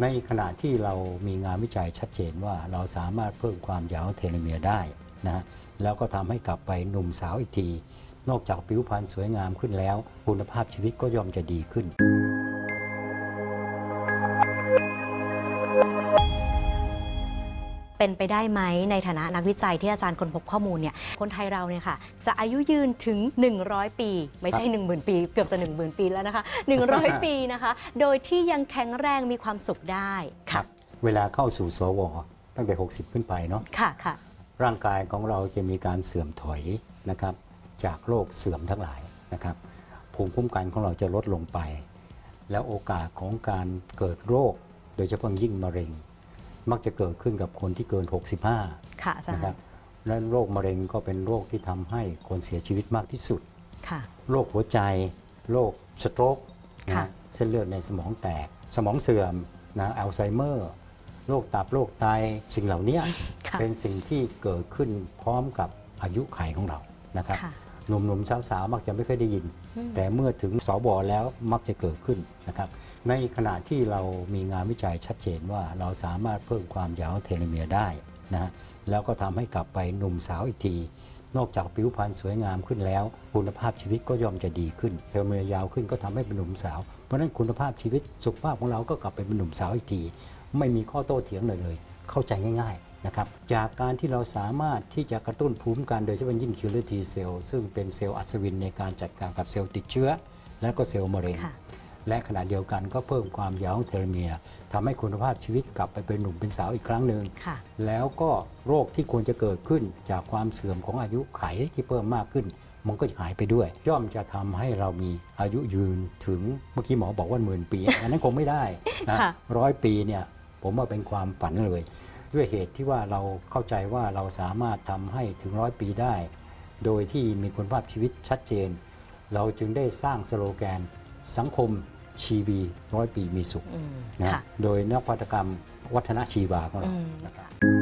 ในขณะที่เรามีงานวิจัยชัดเจนว่าเราสามารถเพิ่มความยาวเทโลเมียร์ได้นะฮะแล้วก็ทำให้กลับไปหนุ่มสาวอีกที นอกจากผิวพรรณสวยงามขึ้นแล้ว คุณภาพชีวิตก็ย่อมจะดีขึ้น เป็นไปได้ไหมในฐานะนักวิจัยที่อาจารย์ค้นพบข้อมูลเนี่ยคนไทยเราเนี่ยค่ะจะอายุยืนถึง 100 ปี ไม่ใช่ 10,000 ปี เกือบจะ 10,000 ปีแล้วนะคะ 100 ปีนะคะ โดยที่ยังแข็งแรงมีความสุขได้คค่ะรับเวลาเข้าสู่สวตั้งแต่ 60 ขึ้นไปเนาะค่ะค่ะ ร่างกายของเราจะมีการเสื่อมถอยนะครับจากโรคเสื่อมทั้งหลายนะครับภูมิคุ้มกันของเราจะลดลงไป แล้วโอกาสของการเกิดโรค โดยเฉพาะยิ่งมะเร็ง มักจะเกิดขึ้นกับคนที่เกิน 65ค่ะอาจารนะย์ครับและโรคมะเร็งก็เป็นโรคที่ทำให้คนเสียชีวิตมากที่สุดค่ะโรคหัวใจ โรคสโตรกนะค่ะเส้นเลือดในสมองแตก สมองเสื่อมนะอัลไซเมอร์โรคตับโรคไตสิ่งเหล่านี้ค่ะเป็นสิ่งที่เกิดขึ้นพร้อมกับอายุขัยของเรานะครับค่ะ หนุ่มๆสาวๆมักจะไม่เคยได้ยินอืมแต่เมื่อถึงสบแล้วมักจะเกิดขึ้นนะครับ ในขณะที่เรามีงานวิจัยชัดเจนว่าเราสามารถเพิ่มความยาวเทโลเมียร์ได้นะฮะแล้วก็ทำให้กลับไปหนุ่มสาวอีกที นอกจากผิวพรรณสวยงามขึ้นแล้ว คุณภาพชีวิตก็ย่อมจะดีขึ้นเทโลเมียร์ยาวขึ้นก็ทำให้เป็นหนุ่มสาว เพราะฉะนั้นคุณภาพชีวิตสุขภาพของเราก็กลับไปเป็นหนุ่มสาวอีกที ไม่มีข้อโต้เถียงเลยเลย เข้าใจง่าย ๆ นะครับจากการที่เราสามารถที่จะกระตุ้นภูมิคุ้มกันโดยเฉพาะยิ่งคิวเลอร์ทีเซลล์ซึ่งเป็นเซลล์อัศวินในการจัดการกับเซลล์ติดเชื้อ และก็เซลล์มะเร็งค่ะและขณะเดียวกันก็เพิ่มความยาวของเทโลเมียร์ทำให้คุณภาพชีวิตกลับไปเป็นหนุ่มเป็นสาวอีกครั้งหนึ่งค่ะแล้วก็โรคที่ควรจะเกิดขึ้นจากความเสื่อมของอายุไขที่เพิ่มมากขึ้น มันก็จะหายไปด้วย ย่อมจะทำให้เรามีอายุยืนถึงเมื่อกี้หมอบอกว่าหมื่นปี อันนั้นคงไม่ได้นะค่ะร้อยปีเนี่ยผมว่าเป็นความฝันเลย ด้วยเหตุที่ว่าเราเข้าใจว่าเราสามารถทำให้ถึงร้อยปีได้ โดยที่มีคุณภาพชีวิตชัดเจน เราจึงได้สร้างสโลแกน สังคมชีวีร้อยปีมีสุขอืมนะค่ะโดยนวัตกรรมวัฒนชีวาของเราอืมนะครับค่ะ